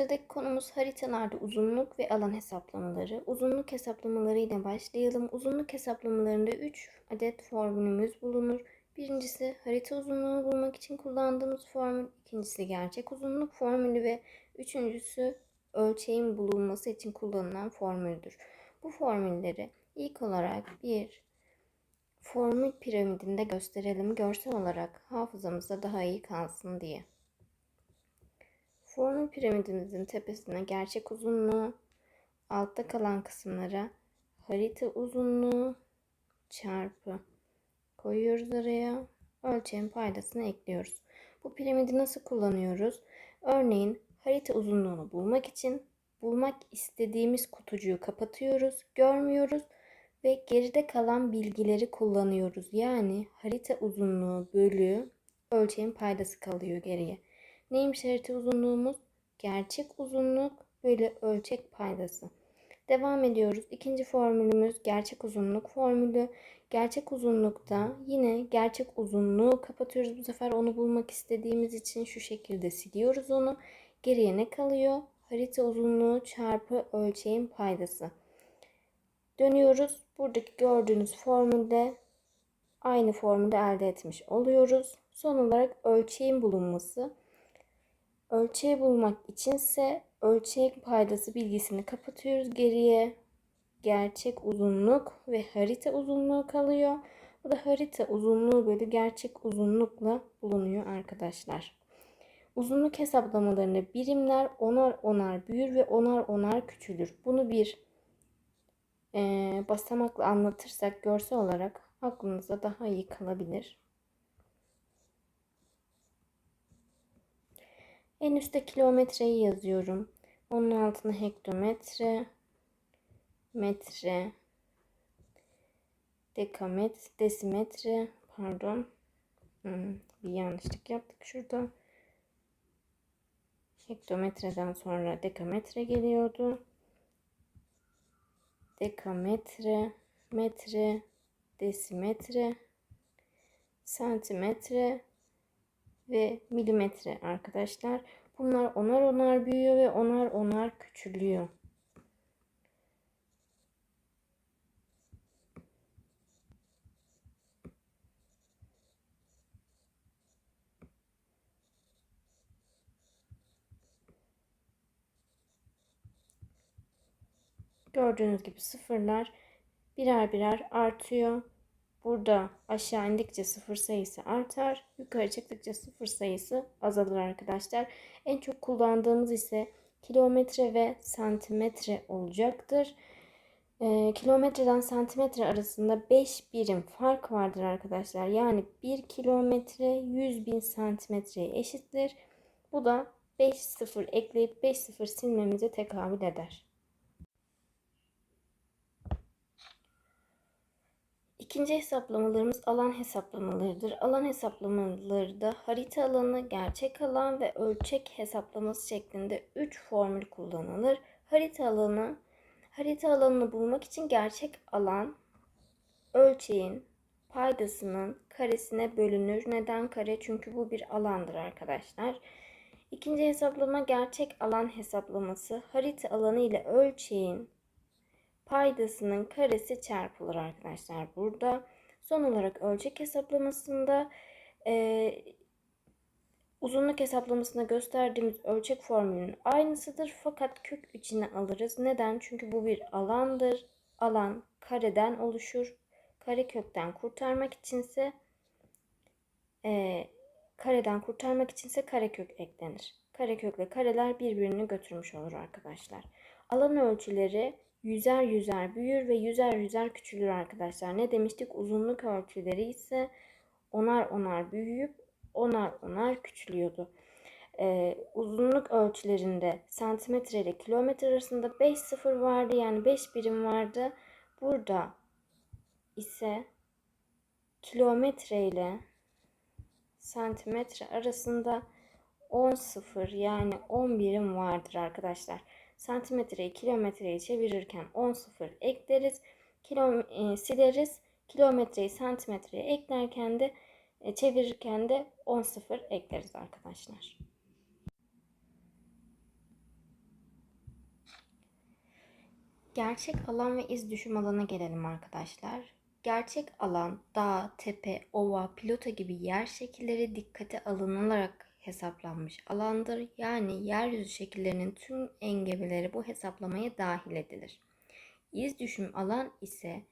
Sıradaki konumuz haritalarda uzunluk ve alan hesaplamaları. Uzunluk hesaplamaları ile başlayalım. Uzunluk hesaplamalarında 3 adet formülümüz bulunur. Birincisi harita uzunluğunu bulmak için kullandığımız formül, ikincisi gerçek uzunluk formülü ve üçüncüsü ölçeğin bulunması için kullanılan formüldür. Bu formülleri ilk olarak bir formül piramidinde gösterelim görsel olarak hafızamızda daha iyi kalsın diye. Formül piramidimizin tepesine gerçek uzunluğu, altta kalan kısımlara harita uzunluğu çarpı koyuyoruz araya. Ölçeğin paydasını ekliyoruz. Bu piramidi nasıl kullanıyoruz? Örneğin harita uzunluğunu bulmak için bulmak istediğimiz kutucuğu kapatıyoruz, görmüyoruz ve geride kalan bilgileri kullanıyoruz. Yani harita uzunluğu bölü ölçeğin paydası kalıyor geriye. Neymiş harita uzunluğumuz? Gerçek uzunluk bölü ölçek paydası. Devam ediyoruz. İkinci formülümüz gerçek uzunluk formülü. Gerçek uzunlukta yine gerçek uzunluğu kapatıyoruz. Bu sefer onu bulmak istediğimiz için şu şekilde siliyoruz onu. Geriye ne kalıyor? Harita uzunluğu çarpı ölçeğin paydası. Dönüyoruz. Buradaki gördüğünüz formülde aynı formülde elde etmiş oluyoruz. Son olarak ölçeğin bulunması. Ölçeği bulmak içinse ölçek paydası bilgisini kapatıyoruz. Geriye gerçek uzunluk ve harita uzunluğu kalıyor. Bu da harita uzunluğu bölü gerçek uzunlukla bulunuyor arkadaşlar. Uzunluk hesaplamalarında birimler onar onar büyür ve onar onar küçülür. Bunu bir e, basamakla anlatırsak görsel olarak aklınızda daha iyi kalabilir. En üstte kilometreyi yazıyorum. Onun altına hektometre, metre, dekametre, desimetre, pardon. Hmm, bir yanlışlık yaptık şurada. Hektometreden sonra dekametre geliyordu. Dekametre, metre, desimetre, santimetre, ve milimetre arkadaşlar. Bunlar onar onar büyüyor ve onar onar küçülüyor. Gördüğünüz gibi sıfırlar birer birer artıyor. Burada aşağı indikçe sıfır sayısı artar. Yukarı çıktıkça sıfır sayısı azalır arkadaşlar. En çok kullandığımız ise kilometre ve santimetre olacaktır. Ee, kilometreden santimetre arasında 5 birim fark vardır arkadaşlar. Yani 1 kilometre 100 bin santimetreye eşittir. Bu da 5 sıfır ekleyip 5 sıfır silmemize tekabül eder. İkinci hesaplamalarımız alan hesaplamalarıdır. Alan hesaplamaları da harita alanı, gerçek alan ve ölçek hesaplaması şeklinde 3 formül kullanılır. Harita alanı, harita alanını bulmak için gerçek alan ölçeğin paydasının karesine bölünür. Neden kare? Çünkü bu bir alandır arkadaşlar. İkinci hesaplama gerçek alan hesaplaması. Harita alanı ile ölçeğin paydasının karesi çarpılır arkadaşlar burada. Son olarak ölçek hesaplamasında e, uzunluk hesaplamasında gösterdiğimiz ölçek formülünün aynısıdır. Fakat kök içine alırız. Neden? Çünkü bu bir alandır. Alan kareden oluşur. Kare kökten kurtarmak içinse e, kareden kurtarmak içinse karekök eklenir. Karekökle kareler birbirini götürmüş olur arkadaşlar. Alan ölçüleri yüzer yüzer büyür ve yüzer yüzer küçülür arkadaşlar. Ne demiştik? Uzunluk ölçüleri ise onar onar büyüyüp onar onar küçülüyordu. Ee, uzunluk ölçülerinde santimetre ile kilometre arasında 5 sıfır vardı. Yani 5 birim vardı. Burada ise kilometre ile santimetre arasında 10 sıfır yani 10 birim vardır arkadaşlar santimetreyi kilometreye çevirirken 10 sıfır ekleriz. Kilo, e, sileriz. Kilometreyi santimetreye eklerken de e, çevirirken de 10 sıfır ekleriz arkadaşlar. Gerçek alan ve iz düşüm alana gelelim arkadaşlar. Gerçek alan dağ, tepe, ova, pilota gibi yer şekilleri dikkate alınılarak hesaplanmış alandır. Yani yeryüzü şekillerinin tüm engebeleri bu hesaplamaya dahil edilir. İz düşüm alan ise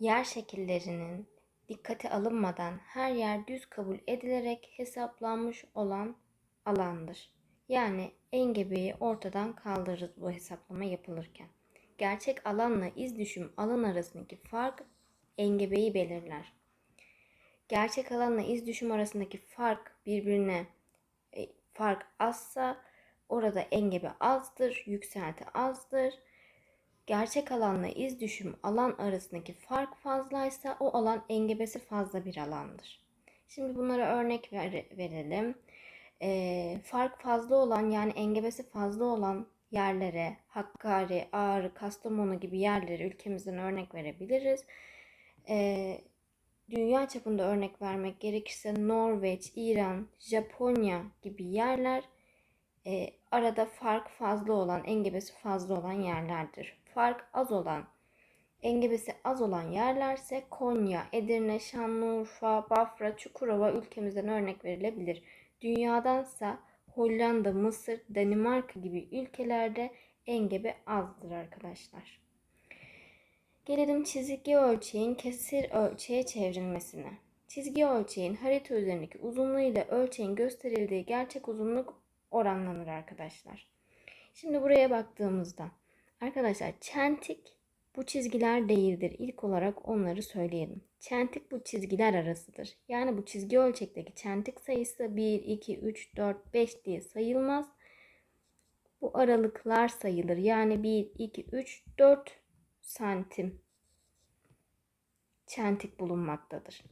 yer şekillerinin dikkate alınmadan her yer düz kabul edilerek hesaplanmış olan alandır. Yani engebeyi ortadan kaldırırız bu hesaplama yapılırken. Gerçek alanla iz düşüm alan arasındaki fark engebeyi belirler. Gerçek alanla iz düşüm arasındaki fark birbirine fark azsa orada engebe azdır, yükselti azdır. Gerçek alanla iz düşüm alan arasındaki fark fazlaysa o alan engebesi fazla bir alandır. Şimdi bunlara örnek ver, verelim. E, fark fazla olan yani engebesi fazla olan yerlere Hakkari, Ağrı, Kastamonu gibi yerlere ülkemizden örnek verebiliriz. E, dünya çapında örnek vermek gerekirse Norveç, İran, Japonya gibi yerler e, arada fark fazla olan, engebesi fazla olan yerlerdir. Fark az olan, engebesi az olan yerlerse Konya, Edirne, Şanlıurfa, Bafra, Çukurova ülkemizden örnek verilebilir. Dünyadansa Hollanda, Mısır, Danimarka gibi ülkelerde engebe azdır arkadaşlar. Gelelim çizgi ölçeğin kesir ölçeğe çevrilmesine. Çizgi ölçeğin harita üzerindeki uzunluğu ile ölçeğin gösterildiği gerçek uzunluk oranlanır arkadaşlar. Şimdi buraya baktığımızda arkadaşlar çentik bu çizgiler değildir. İlk olarak onları söyleyelim. Çentik bu çizgiler arasıdır. Yani bu çizgi ölçekteki çentik sayısı 1, 2, 3, 4, 5 diye sayılmaz. Bu aralıklar sayılır. Yani 1, 2, 3, 4 santim çentik bulunmaktadır.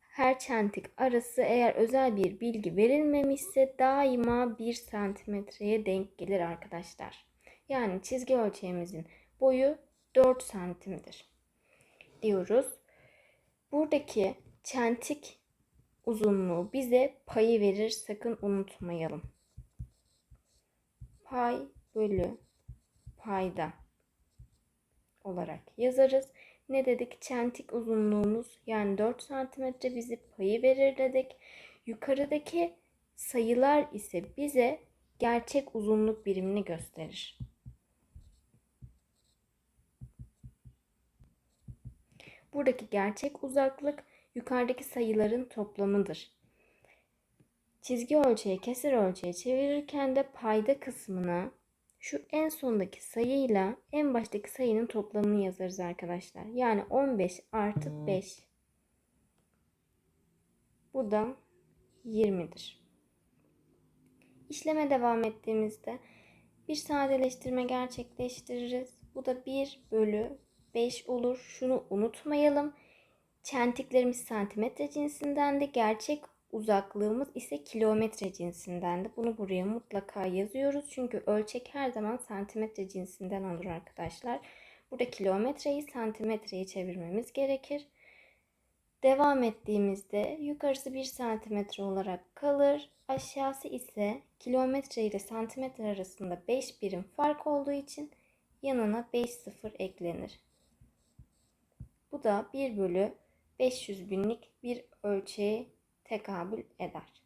Her çentik arası eğer özel bir bilgi verilmemişse daima 1 santimetreye denk gelir arkadaşlar. Yani çizgi ölçeğimizin boyu 4 santimdir diyoruz. Buradaki çentik uzunluğu bize payı verir sakın unutmayalım. Pay bölü payda olarak yazarız. Ne dedik? Çentik uzunluğumuz yani 4 santimetre bizi payı verir dedik. Yukarıdaki sayılar ise bize gerçek uzunluk birimini gösterir. Buradaki gerçek uzaklık yukarıdaki sayıların toplamıdır. Çizgi ölçeği kesir ölçeğe çevirirken de payda kısmına şu en sondaki sayıyla en baştaki sayının toplamını yazarız arkadaşlar. Yani 15 artı 5. Bu da 20'dir. İşleme devam ettiğimizde bir sadeleştirme gerçekleştiririz. Bu da 1 bölü 5 olur. Şunu unutmayalım. Çentiklerimiz santimetre cinsindendi. Gerçek uzaklığımız ise kilometre cinsindendi. Bunu buraya mutlaka yazıyoruz. Çünkü ölçek her zaman santimetre cinsinden olur arkadaşlar. Burada kilometreyi santimetreye çevirmemiz gerekir. Devam ettiğimizde yukarısı 1 santimetre olarak kalır. Aşağısı ise kilometre ile santimetre arasında 5 birim fark olduğu için yanına 5 sıfır eklenir. Bu da 1 bölü 500 binlik bir ölçeğe tekabül eder.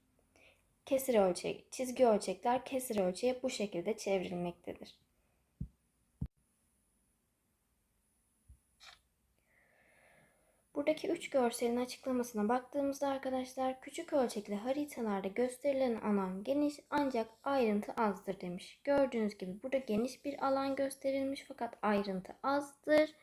Kesir ölçek, çizgi ölçekler kesir ölçeğe bu şekilde çevrilmektedir. Buradaki üç görselin açıklamasına baktığımızda arkadaşlar küçük ölçekli haritalarda gösterilen alan geniş ancak ayrıntı azdır demiş. Gördüğünüz gibi burada geniş bir alan gösterilmiş fakat ayrıntı azdır.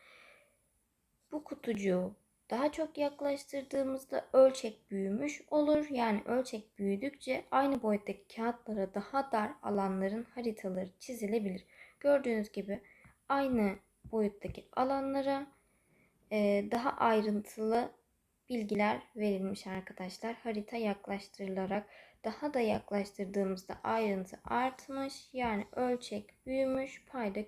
Bu kutucuğu daha çok yaklaştırdığımızda ölçek büyümüş olur. Yani ölçek büyüdükçe aynı boyuttaki kağıtlara daha dar alanların haritaları çizilebilir. Gördüğünüz gibi aynı boyuttaki alanlara e, daha ayrıntılı bilgiler verilmiş arkadaşlar. Harita yaklaştırılarak daha da yaklaştırdığımızda ayrıntı artmış. Yani ölçek büyümüş, payda